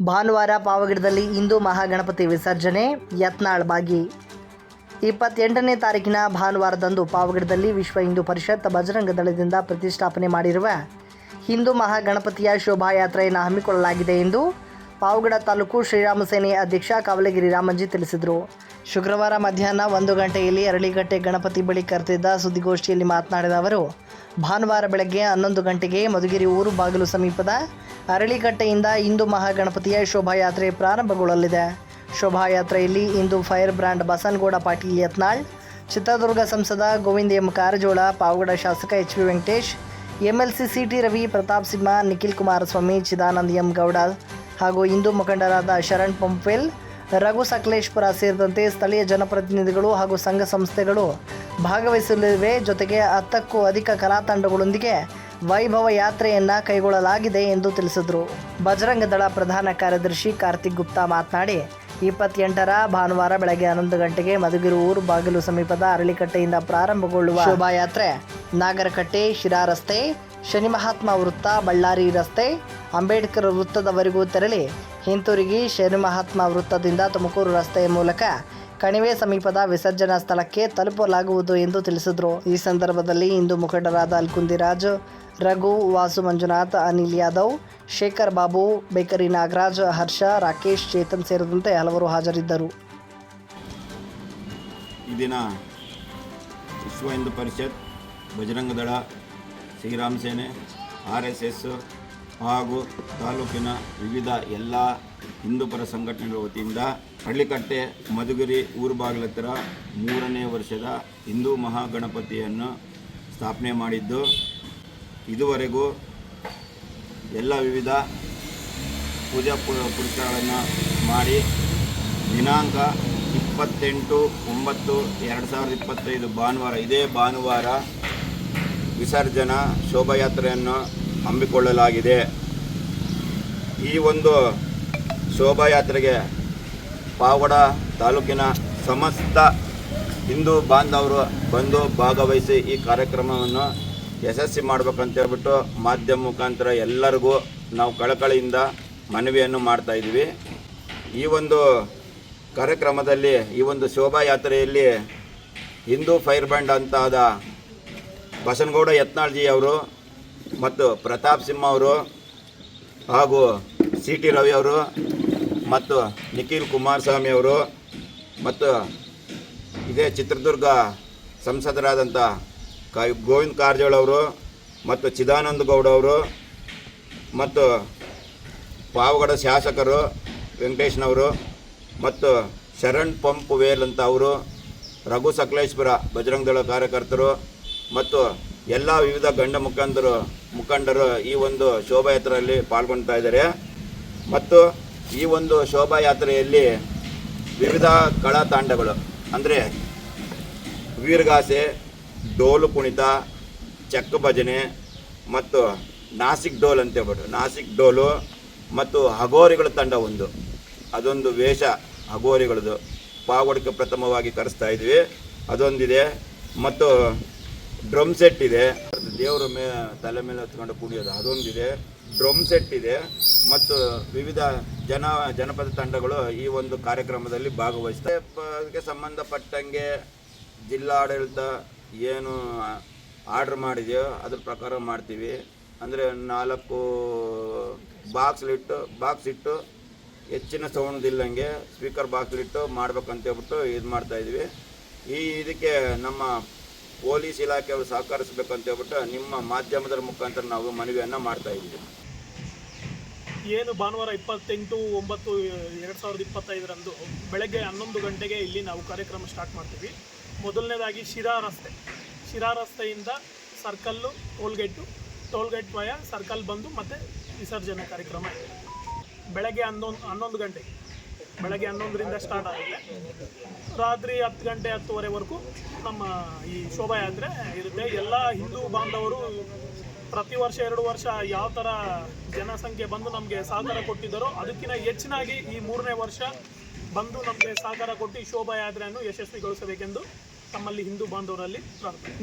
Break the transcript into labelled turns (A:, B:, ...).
A: ಭಾನುವಾರ ಪಾವಗಡದಲ್ಲಿ ಹಿಂದೂ ಮಹಾಗಣಪತಿ ವಿಸರ್ಜನೆ, ಯತ್ನಾಳ್ ಬಾಗಿ. ಇಪ್ಪತ್ತೆಂಟನೇ ತಾರೀಕಿನ ಭಾನುವಾರದಂದು ಪಾವಗಡದಲ್ಲಿ ವಿಶ್ವ ಹಿಂದೂ ಪರಿಷತ್ ಬಜರಂಗ ದಳದಿಂದ ಪ್ರತಿಷ್ಠಾಪನೆ ಮಾಡಿರುವ ಹಿಂದೂ ಮಹಾಗಣಪತಿಯ ಶೋಭಾಯಾತ್ರೆಯನ್ನು ಹಮ್ಮಿಕೊಳ್ಳಲಾಗಿದೆ ಎಂದು ಪಾವಗಡ ತಾಲೂಕು ಶ್ರೀರಾಮ ಸೇನೆ ಅಧ್ಯಕ್ಷ ಕಾವಲಗಿರಿ ರಾಮಂಜಿ ತಿಳಿಸಿದರು. ಶುಕ್ರವಾರ ಮಧ್ಯಾಹ್ನ ಒಂದು ಗಂಟೆಯಲ್ಲಿ ಅರಳಿಗಟ್ಟೆ ಗಣಪತಿ ಬಳಿ ಕರೆದಿದ್ದ ಸುದ್ದಿಗೋಷ್ಠಿಯಲ್ಲಿ ಮಾತನಾಡಿದ ಅವರು ಭಾನುವಾರ ಬೆಳಗ್ಗೆ ಹನ್ನೊಂದು ಗಂಟೆಗೆ ಮಧುಗಿರಿ ಊರು ಬಾಗಿಲು ಸಮೀಪದ ಅರಳಿಕಟ್ಟೆಯಿಂದ ಹಿಂದೂ ಮಹಾಗಣಪತಿಯ ಶೋಭಾಯಾತ್ರೆ ಪ್ರಾರಂಭಗೊಳ್ಳಲಿದೆ. ಶೋಭಾಯಾತ್ರೆಯಲ್ಲಿ ಇಂದು ಫೈರ್ ಬ್ರ್ಯಾಂಡ್ ಬಸನಗೌಡ ಪಾಟೀಲ್ ಯತ್ನಾಳ್, ಚಿತ್ರದುರ್ಗ ಸಂಸದ ಗೋವಿಂದ ಎಂ ಕಾರಜೋಳ, ಪಾವಗಡ ಶಾಸಕ H V Venkatesh, MLC C T Ravi Pratap Simha, Nikhil Kumaraswamy, Chidananda M Gowda ಹಾಗೂ ಹಿಂದೂ ಮುಖಂಡರಾದ ಶರಣ್ ಪಂಪ್ವೆಲ್ ರಘು ಸಕಲೇಶ್ಪುರ ಸೇರಿದಂತೆ ಸ್ಥಳೀಯ ಜನಪ್ರತಿನಿಧಿಗಳು ಹಾಗೂ ಸಂಘ ಸಂಸ್ಥೆಗಳು ಭಾಗವಹಿಸಲಿವೆ. ಜೊತೆಗೆ ಹತ್ತಕ್ಕೂ ಅಧಿಕ ಕಲಾ ತಂಡಗಳೊಂದಿಗೆ ವೈಭವ ಯಾತ್ರೆಯನ್ನು ಕೈಗೊಳ್ಳಲಾಗಿದೆ ಎಂದು ತಿಳಿಸಿದರು. ಬಜರಂಗ ದಳ ಪ್ರಧಾನ ಕಾರ್ಯದರ್ಶಿ ಕಾರ್ತಿಕ್ ಗುಪ್ತಾ ಮಾತನಾಡಿ, ಇಪ್ಪತ್ತೆಂಟರ ಭಾನುವಾರ ಬೆಳಗ್ಗೆ ಹನ್ನೊಂದು ಗಂಟೆಗೆ ಮಧುಗಿರು ಊರು ಬಾಗಿಲು ಸಮೀಪದ ಅರಳಿಕಟ್ಟೆಯಿಂದ ಪ್ರಾರಂಭಗೊಳ್ಳುವ ಶೋಭಾಯಾತ್ರೆ ನಾಗರಕಟ್ಟೆ, ಶಿರಾ ರಸ್ತೆ ಶನಿ ಮಹಾತ್ಮ ವೃತ್ತ, ಬಳ್ಳಾರಿ ರಸ್ತೆ, ಅಂಬೇಡ್ಕರ್ ವೃತ್ತದವರೆಗೂ ತೆರಳಿ ಹಿಂತಿರುಗಿ ಶನಿ ಮಹಾತ್ಮ ವೃತ್ತದಿಂದ ತುಮಕೂರು ರಸ್ತೆಯ ಮೂಲಕ ಕಣಿವೆ ಸಮೀಪದ ವಿಸರ್ಜನಾ ಸ್ಥಳಕ್ಕೆ ತಲುಪಲಾಗುವುದು ಎಂದು ತಿಳಿಸಿದರು. ಈ ಸಂದರ್ಭದಲ್ಲಿ ಇಂದು ಮುಖಂಡರಾದ ಅಲ್ಕುಂದಿರಾಜ್, ರಘು, ವಾಸು ಮಂಜುನಾಥ್, ಅನಿಲ್ ಯಾದವ್, ಶೇಖರ್ ಬಾಬು, ಬೇಕರಿ ನಾಗರಾಜ್, ಹರ್ಷ, ರಾಕೇಶ್, ಚೇತನ್ ಸೇರಿದಂತೆ ಹಲವರು ಹಾಜರಿದ್ದರು.
B: ಈ ದಿನ ವಿಶ್ವ ಹಿಂದೂ ಪರಿಷತ್, ಬಜರಂಗ ದಳ ಶ್ರೀರಾಮ್ ಸೇನೆ ಆರ್ ಎಸ್ ಎಸ್ ಹಾಗೂ ತಾಲೂಕಿನ ವಿವಿಧ ಎಲ್ಲ ಹಿಂದೂಪರ ಸಂಘಟನೆಗಳ ವತಿಯಿಂದ ಹಳ್ಳಿಕಟ್ಟೆ, ಮಧುಗಿರಿ, ಊರು ಬಾಗಿಲ ಹತ್ತಿರ ಮೂರನೇ ವರ್ಷದ ಹಿಂದೂ ಮಹಾಗಣಪತಿಯನ್ನು ಸ್ಥಾಪನೆ ಮಾಡಿದ್ದು, ಇದುವರೆಗೂ ಎಲ್ಲ ವಿವಿಧ ಪೂಜಾ ಪುರಸ್ಕಾರಗಳನ್ನು ಮಾಡಿ ದಿನಾಂಕ ಇಪ್ಪತ್ತೆಂಟು ಒಂಬತ್ತು ಎರಡು ಸಾವಿರದ ಇಪ್ಪತ್ತೈದು ಭಾನುವಾರ, ಇದೇ ಭಾನುವಾರ ವಿಸರ್ಜನಾ ಶೋಭಾಯಾತ್ರೆಯನ್ನು ಹಮ್ಮಿಕೊಳ್ಳಲಾಗಿದೆ. ಈ ಒಂದು ಶೋಭಾಯಾತ್ರೆಗೆ ಪಾವಡ ತಾಲೂಕಿನ ಸಮಸ್ತ ಹಿಂದೂ ಬಾಂಧವರು ಬಂದು ಭಾಗವಹಿಸಿ ಈ ಕಾರ್ಯಕ್ರಮವನ್ನು ಯಶಸ್ವಿ ಮಾಡ್ಬೇಕಂತ ಹೇಳ್ಬಿಟ್ಟು ಮಾಧ್ಯಮ ಮುಖಾಂತರ ಎಲ್ಲರಿಗೂ ನಾವು ಕಳಕಳಿಯಿಂದ ಮನವಿಯನ್ನು ಮಾಡ್ತಾ ಇದ್ದೀವಿ. ಈ ಒಂದು ಕಾರ್ಯಕ್ರಮದಲ್ಲಿ, ಈ ಒಂದು ಶೋಭಾಯಾತ್ರೆಯಲ್ಲಿ ಹಿಂದೂ ಫೈರ್ ಬ್ಯಾಂಡ್ ಅಂತಾದ ಬಸನಗೌಡ ಯತ್ನಾಳ್ಜಿ ಅವರು ಮತ್ತು ಪ್ರತಾಪ್ ಸಿಂಹ ಅವರು ಹಾಗೂ ಸಿ ಟಿ ರವಿ ಅವರು ಮತ್ತು ನಿಖಿಲ್ ಕುಮಾರಸ್ವಾಮಿ ಅವರು ಮತ್ತು ಇದೇ ಚಿತ್ರದುರ್ಗ ಸಂಸದರಾದಂಥ ಕ ಗೋವಿಂದ ಕಾರಜೋಳ ಅವರು ಮತ್ತು ಚಿದಾನಂದ ಗೌಡ ಅವರು ಮತ್ತು ಪಾವಗಡ ಶಾಸಕರು ವೆಂಕಟೇಶ್ನವರು ಮತ್ತು ಶರಣ್ ಪಂಪ್ ವೇಲ್ ಅಂತ ಅವರು, ರಘು ಸಕಲೇಶ್ವರ ಬಜರಂಗದಳ ಕಾರ್ಯಕರ್ತರು ಮತ್ತು ಎಲ್ಲ ವಿವಿಧ ಗಂಡ ಮುಖಂಡರು ಮುಖಂಡರು ಈ ಒಂದು ಶೋಭಾಯಾತ್ರೆಯಲ್ಲಿ ಪಾಲ್ಗೊಳ್ತಾ ಇದ್ದಾರೆ. ಮತ್ತು ಈ ಒಂದು ಶೋಭಾಯಾತ್ರೆಯಲ್ಲಿ ವಿವಿಧ ಕಳಾ ತಾಂಡಗಳು ಅಂದರೆ ವೀರಗಾಸೆ, ಡೋಲು ಕುಣಿತ, ಚಕ್ಕ ಭಜನೆ ಮತ್ತು ನಾಸಿಕ್ ಡೋಲ್ ಅಂತ ಹೇಳ್ಬಿಟ್ಟು, ನಾಸಿಕ್ ಡೋಲು ಮತ್ತು ಹಗೋರಿಗಳ ತಂಡ ಒಂದು. ಅದೊಂದು ವೇಷ ಹಗೋರಿಗಳದು ಪಾವಡಿಕೆ ಪ್ರಥಮವಾಗಿ ಕರೆಸ್ತಾ ಇದ್ವಿ. ಅದೊಂದಿದೆ. ಮತ್ತು ಡ್ರಮ್ ಸೆಟ್ ಇದೆ. ದೇವರ ಮೇ, ತಲೆ ಮೇಲೆ ಹತ್ಕೊಂಡು ಕುಣಿಯೋದು ಅದೊಂದಿದೆ. ಡ್ರಮ್ ಸೆಟ್ ಇದೆ. ಮತ್ತು ವಿವಿಧ ಜನ, ಜನಪದ ತಂಡಗಳು ಈ ಒಂದು ಕಾರ್ಯಕ್ರಮದಲ್ಲಿ ಭಾಗವಹಿಸ್ತವೆ ಪ- ಅದಕ್ಕೆ ಸಂಬಂಧಪಟ್ಟಂಗೆ ಜಿಲ್ಲಾಡಳಿತ ಏನು ಆರ್ಡ್ರ್ ಮಾಡಿದೆಯೋ ಅದ್ರ ಪ್ರಕಾರ ಮಾಡ್ತೀವಿ. ಅಂದರೆ ನಾಲ್ಕು ಬಾಕ್ಸ್ಲಿಟ್ಟು ಬಾಕ್ಸ್ ಇಟ್ಟು ಹೆಚ್ಚಿನ ಸೌಂಡ್ ಇಲ್ಲಂಗೆ ಸ್ಪೀಕರ್ ಬಾಕ್ಸ್ಲಿಟ್ಟು ಮಾಡ್ಬೇಕಂತ ಹೇಳ್ಬಿಟ್ಟು ಇದು ಮಾಡ್ತಾ ಇದ್ವಿ. ಈ ಇದಕ್ಕೆ ನಮ್ಮ ಪೊಲೀಸ್ ಇಲಾಖೆಯವರು ಅಂತ ಹೇಳ್ಬಿಟ್ಟು ನಿಮ್ಮ ಮಾಧ್ಯಮದ ಮುಖಾಂತರ ನಾವು ಮನವಿಯನ್ನು ಮಾಡ್ತಾ ಇದ್ದೀವಿ.
C: ಏನು ಭಾನುವಾರ ಇಪ್ಪತ್ತೆಂಟು ಒಂಬತ್ತು ಎರಡು ಸಾವಿರದ ಇಪ್ಪತ್ತೈದರಂದು ಬೆಳಗ್ಗೆ ಹನ್ನೊಂದು ಗಂಟೆಗೆ ಇಲ್ಲಿ ನಾವು ಕಾರ್ಯಕ್ರಮ ಸ್ಟಾರ್ಟ್ ಮಾಡ್ತೀವಿ. ಮೊದಲನೇದಾಗಿ ಶಿರಾ ರಸ್ತೆ. ಶಿರಾ ರಸ್ತೆಯಿಂದ circle, tollgate, tollgate via, circle ಬಂದು ಮತ್ತೆ ವಿಸರ್ಜನೆ ಕಾರ್ಯಕ್ರಮ. ಬೆಳಗ್ಗೆ ಹನ್ನೊಂದು ಹನ್ನೊಂದು ಗಂಟೆಗೆ. ಬೆಳಗ್ಗೆ ಹನ್ನೊಂದರಿಂದ ಸ್ಟಾರ್ಟ್ ಆಗುತ್ತೆ. ರಾತ್ರಿ ಹತ್ತು ಗಂಟೆ ಹತ್ತುವರೆವರೆಗೂ ನಮ್ಮ ಈ ಶೋಭಾಯಾತ್ರೆ ಇರುತ್ತೆ. ಎಲ್ಲ ಹಿಂದೂ ಬಾಂಧವರು ಪ್ರತಿ ವರ್ಷ ಎರಡು ವರ್ಷ ಯಾವ ಥರ ಜನಸಂಖ್ಯೆ ಬಂದು ನಮಗೆ ಸಹಕಾರ ಕೊಟ್ಟಿದ್ದಾರೋ ಅದಕ್ಕಿಂತ ಹೆಚ್ಚಿನಾಗಿ ಈ ಮೂರನೇ ವರ್ಷ ಬಂದು ನಮಗೆ ಸಹಕಾರ ಕೊಟ್ಟು ಶೋಭಾಯಾತ್ರೆಯನ್ನು ಯಶಸ್ವಿಗೊಳಿಸಬೇಕೆಂದು ತಮ್ಮಲ್ಲಿ ಹಿಂದೂ ಬಾಂಧವರಲ್ಲಿ ಪ್ರಾರ್ಥನೆ.